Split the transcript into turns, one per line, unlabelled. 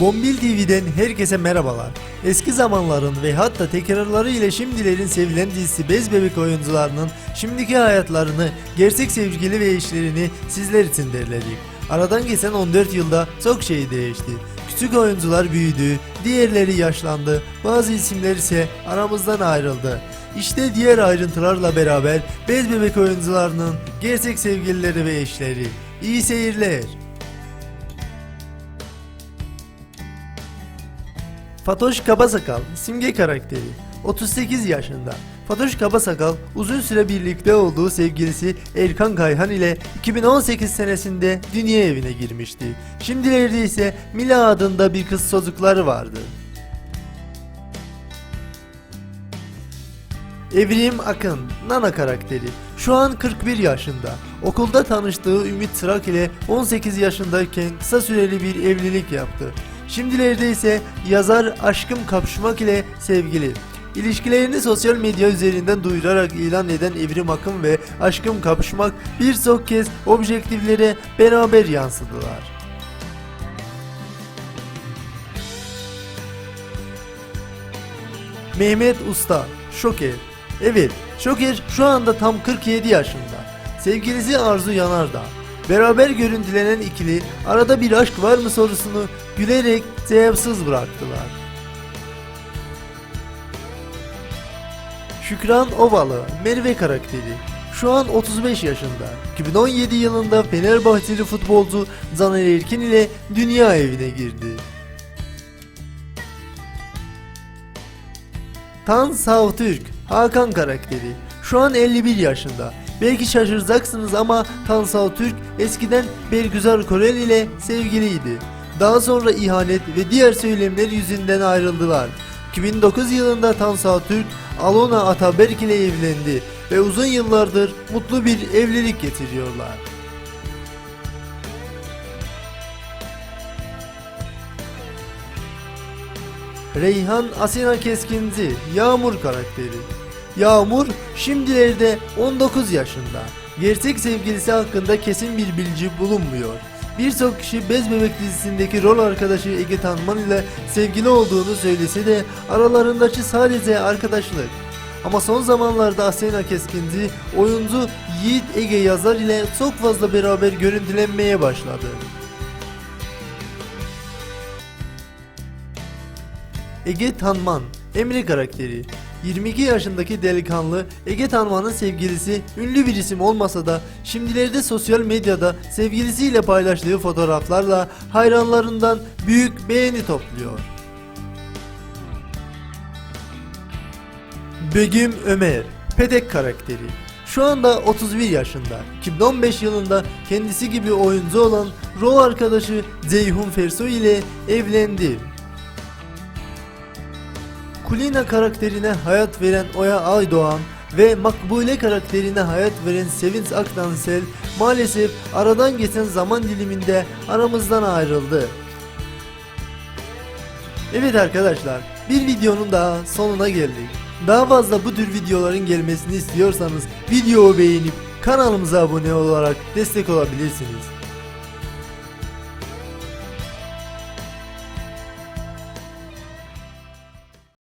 Bombil TV'den herkese merhabalar. Eski zamanların ve hatta tekrarları ile şimdilerin sevilen dizisi Bez Bebek oyuncularının şimdiki hayatlarını, gerçek sevgili ve eşlerini sizler için derledik. Aradan geçen 14 yılda çok şey değişti. Küçük oyuncular büyüdü, diğerleri yaşlandı, bazı isimler ise aramızdan ayrıldı. İşte diğer ayrıntılarla beraber Bez Bebek oyuncularının gerçek sevgilileri ve eşleri. İyi seyirler. Fatoş Kabasakal simge karakteri 38 yaşında. Fatoş Kabasakal uzun süre birlikte olduğu sevgilisi Erkan Kayhan ile 2018 senesinde dünya evine girmişti. Şimdilerde ise Mila adında bir kız çocukları vardı. Evrim Akın, Nana karakteri. Şu an 41 yaşında. Okulda tanıştığı Ümit Çırak ile 18 yaşındayken kısa süreli bir evlilik yaptı. Şimdilerde ise yazar Aşkım Kapışmak ile sevgili. İlişkilerini sosyal medya üzerinden duyurarak ilan eden Evrim Akın ve Aşkım Kapışmak birçok kez objektiflere beraber yansıdılar. Mehmet Usta, Şoker. Evet, Şoker şu anda tam 47 yaşında. Sevgilisi Arzu Yanardağ. Beraber görüntülenen ikili arada bir aşk var mı sorusunu gülerek cevapsız bıraktılar. Şükran Ovalı, Merve karakteri. Şu an 35 yaşında. 2017 yılında Fenerbahçeli futbolcu Caner Erkin ile dünya evine girdi. Tan Savtürk, Hakan karakteri. Şu an 51 yaşında. Belki şaşıracaksınız ama Tan Savtürk eskiden Bergüzar Korel ile sevgiliydi. Daha sonra ihanet ve diğer söylemler yüzünden ayrıldılar. 2009 yılında Tan Savtürk Alona Ataberk ile evlendi ve uzun yıllardır mutlu bir evlilik getiriyorlar. Reyhan Asena Keskinci, Yağmur karakteri. Yağmur şimdilerde 19 yaşında. Gerçek sevgilisi hakkında kesin bir bilgi bulunmuyor. Birçok kişi Bez Bebek dizisindeki rol arkadaşı Ege Tanman ile sevgili olduğunu söylese de aralarındaki sadece arkadaşlık. Ama son zamanlarda Asena Keskinci oyuncu Yiğit Ege Yazar ile çok fazla beraber görüntülenmeye başladı. Ege Tanman, Emre karakteri. 22 yaşındaki delikanlı Ege Tanman'ın sevgilisi ünlü bir isim olmasa da şimdilerde sosyal medyada sevgilisiyle paylaştığı fotoğraflarla hayranlarından büyük beğeni topluyor. Begüm Ömer, Pedek karakteri. Şu anda 31 yaşında. 2015 yılında kendisi gibi oyuncu olan rol arkadaşı Ceyhun Fersoy ile evlendi. Kulina karakterine hayat veren Oya Aydoğan ve Makbule karakterine hayat veren Sevinç Aktansel maalesef aradan geçen zaman diliminde aramızdan ayrıldı. Evet arkadaşlar bir videonun daha sonuna geldik. Daha fazla bu tür videoların gelmesini istiyorsanız videoyu beğenip kanalımıza abone olarak destek olabilirsiniz.